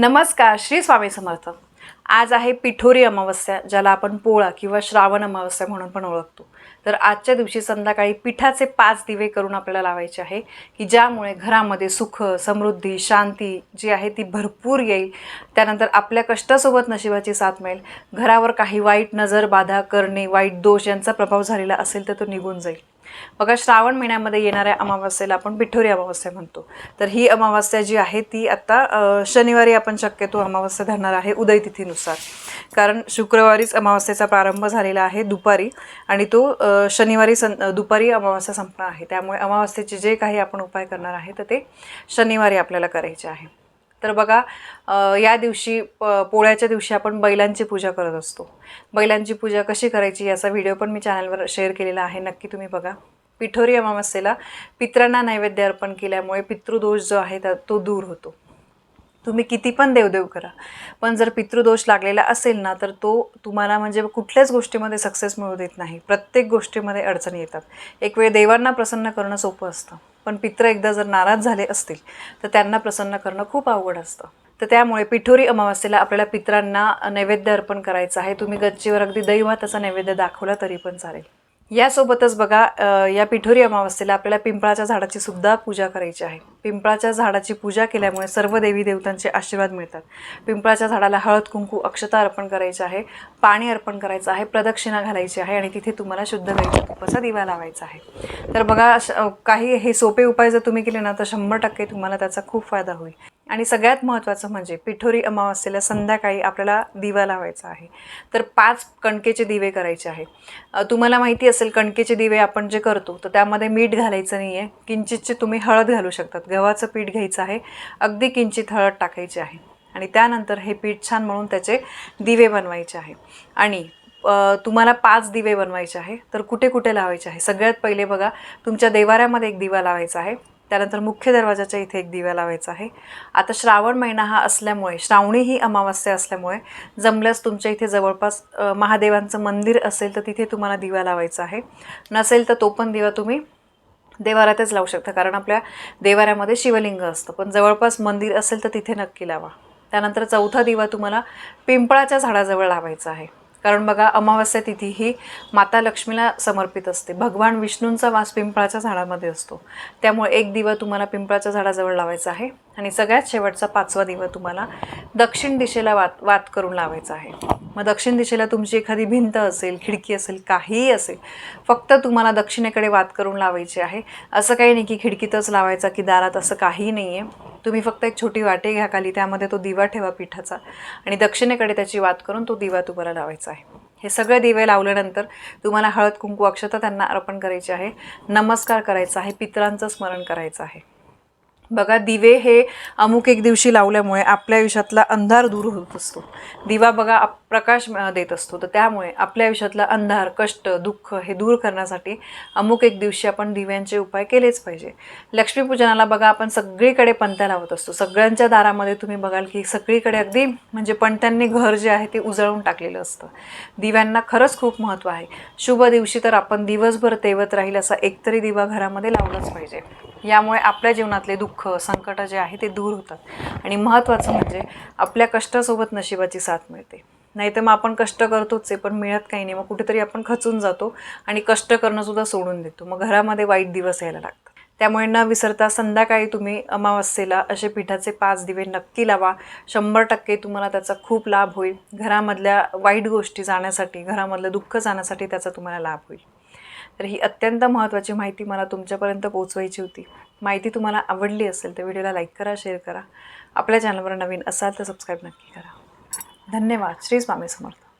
नमस्कार श्री स्वामी समर्थ. आज आहे पिठोरी अमावस्या ज्याला आपण पोळा किंवा श्रावण अमावस्या म्हणून पण ओळखतो. तर आजच्या दिवशी संध्याकाळी पिठाचे पाच दिवे करून आपल्याला लावायचे आहे की ज्यामुळे घरामध्ये सुख समृद्धी शांती जी आहे ती भरपूर येईल. त्यानंतर आपल्या कष्टासोबत नशिबाची साथ मिळेल. घरावर काही वाईट नजर बाधा करणे वाईट दोष यांचा प्रभाव झालेला असेल तर तो निघून जाईल. बघा श्रावण महिन्यामध्ये येणाऱ्या अमावस्येला आपण पिठोरी अमावस्या म्हणतो. तर ही अमावास्या जी आहे ती आता शनिवारी आपण शक्यतो अमावस्या धरणार आहे उदयतिथीनुसार. कारण शुक्रवारीच अमावस्येचा प्रारंभ झालेला आहे दुपारी आणि तो शनिवारी सं दुपारी अमावस्या संपणार आहे. त्यामुळे अमावस्येचे जे काही आपण उपाय करणार आहे तर ते शनिवारी आपल्याला करायचे आहे. तर बघा या दिवशी प पोळ्याच्या दिवशी आपण बैलांची पूजा करत असतो. बैलांची पूजा कशी करायची याचा व्हिडिओ पण मी चॅनलवर शेअर केलेला आहे नक्की तुम्ही बघा. पिठोरी अमावस्येला पित्रांना नैवेद्य अर्पण केल्यामुळे पितृदोष जो आहे तो दूर होतो. तुम्ही किती पण देवदेव करा पण जर पितृदोष लागलेला असेल ना तर तो तुम्हाला म्हणजे कुठल्याच गोष्टीमध्ये सक्सेस मिळू देत नाही. प्रत्येक गोष्टीमध्ये अडचणी येतात. एक वेळ देवांना प्रसन्न करणं सोपं असतं. पण पित्र एकदा जर नाराज झाले असतील तर त्यांना प्रसन्न करणं खूप अवघड असतं. तर त्यामुळे पिठोरी अमावास्येला आपल्याला पित्रांना नैवेद्य अर्पण करायचं आहे. तुम्ही गच्चीवर अगदी दैवाताचा नैवेद्य दाखवला तरी पण चालेल. यासोबतच बघा या पिठोरी अमावस्येला आपल्याला पिंपळाच्या झाडाची सुद्धा पूजा करायची आहे. पिंपळाच्या झाडाची पूजा केल्यामुळे सर्व देवी देवतांचे आशीर्वाद मिळतात. पिंपळाच्या झाडाला हळद कुंकू अक्षता अर्पण करायचे आहे पाणी अर्पण करायचं आहे प्रदक्षिणा घालायची आहे आणि तिथे तुम्हाला शुद्ध गाईच्या तुपाचा दिवा लावायचा आहे. तर बघा काही हे सोपे उपाय जर तुम्ही केले ना तर शंभर टक्के तुम्हाला त्याचा खूप फायदा होईल. आणि सगळ्यात महत्त्वाचं म्हणजे पिठोरी अमावस्येला संध्याकाळी आपल्याला दिवा लावायचा आहे. तर पाच कणकेचे दिवे करायचे आहे तुम्हाला माहिती असेल कणकेचे दिवे आपण जे करतो तर त्यामध्ये मीठ घालायचं नाही आहे किंचितचे तुम्ही हळद घालू शकतात. गव्हाचं पीठ घ्यायचं आहे. अगदी किंचित हळद टाकायची आहे. आणि त्यानंतर हे पीठ छान म्हणून त्याचे दिवे बनवायचे आहे. आणि तुम्हाला पाच दिवे बनवायचे आहे. तर कुठे कुठे लावायचे आहे? सगळ्यात पहिले बघा तुमच्या देवाऱ्यामध्ये एक दिवा लावायचा आहे. त्यानंतर मुख्य दरवाजाच्या इथे एक दिवा लावायचा आहे. आता श्रावण महिना हा असल्यामुळे श्रावणी ही अमावस्या असल्यामुळे जमल्यास तुमच्या इथे जवळपास महादेवांचं मंदिर असेल तर तिथे तुम्हाला दिवा लावायचा आहे. नसेल तर तो पण दिवा तुम्ही देवाऱ्यातच लावू शकता कारण आपल्या देवाऱ्यामध्ये शिवलिंग असतं. पण जवळपास मंदिर असेल तर तिथे नक्की लावा. त्यानंतर चौथा दिवा तुम्हाला पिंपळाच्या झाडाजवळ लावायचा आहे. कारण बघा अमावस्या तिथी ही माता लक्ष्मीला समर्पित असते. भगवान विष्णूंचा वास पिंपळाच्या झाडामध्ये असतो. त्यामुळे एक दिवा तुम्हाला पिंपळाच्या झाडाजवळ लावायचा आहे आणि सगळ्यात शेवटचा पाचवा दिवा तुम्हाला दक्षिण दिशेला वात वात करून लावायचा आहे. मग दक्षिण दिशेला तुमची एखादी भिंत असेल खिडकी असेल काहीही असेल फक्त तुम्हाला दक्षिणेकडे वात करून लावायची आहे. असं काही नाही की खिडकीतच लावायचा की दारात असं काही नाही आहे तुम्ही फक्त एक छोटी वाटे घ्या खाली त्यामध्ये तो दिवा ठेवा पिठाचा. आणि दक्षिणेकडे त्याची वात करून तो दिवा तुम्हाला लावायचा आहे. हे सगळे दिवे लावल्यानंतर तुम्हाला हळद कुंकू अक्षता त्यांना अर्पण करायची आहे. नमस्कार करायचा आहे पितरांचं स्मरण करायचं आहे. बघा दिवे हे अमुक एक दिवशी लावल्यामुळे आपल्या आयुष्यातला अंधार दूर होत असतो. दिवा बघा आप- प्रकाश देत असतो. तर त्यामुळे आपल्या आयुष्यातला अंधार कष्ट दुःख हे दूर करण्यासाठी अमुक एक दिवशी आपण दिव्यांचे उपाय केलेच पाहिजे. लक्ष्मीपूजनाला बघा आपण सगळीकडे पणत्या लावत असतो. सगळ्यांच्या दारामध्ये तुम्ही बघाल की सगळीकडे अगदी म्हणजे पणत्यांनी घर जे आहे ते उजळून टाकलेलं असतं. दिव्यांना खरंच खूप महत्त्व आहे. शुभ दिवशी तर आपण दिवसभर तेवत राहील असा एकतरी दिवा घरामध्ये लावलाच पाहिजे. यामुळे आपल्या जीवनातले दुःख संकट जे आहे ते दूर होतात. आणि महत्त्वाचं म्हणजे आपल्या कष्टासोबत नशिबाची साथ मिळते. नाही तर मग आपण कष्ट करतोच आहे पण मिळत काही नाही. मग कुठेतरी आपण खचून जातो आणि कष्ट करणंसुद्धा सोडून देतो. मग घरामध्ये वाईट दिवस यायला लागतात. त्यामुळे न विसरता संध्याकाळी तुम्ही अमावस्येला असे पिठाचे पाच दिवे नक्की लावा. शंभर टक्के तुम्हाला त्याचा खूप लाभ होईल. घरामधल्या वाईट गोष्टी जाण्यासाठी घरामधलं दुःख जाण्यासाठी त्याचा तुम्हाला लाभ होईल. तर ही अत्यंत महत्त्वाची माहिती मला तुमच्यापर्यंत पोचवायची होती. माहिती तुम्हाला आवडली असेल तर व्हिडिओला लाईक करा शेअर करा. आपल्या चॅनलवर नवीन असाल तर सबस्क्राईब नक्की करा. धन्यवाद. श्री स्वामी समर्थ.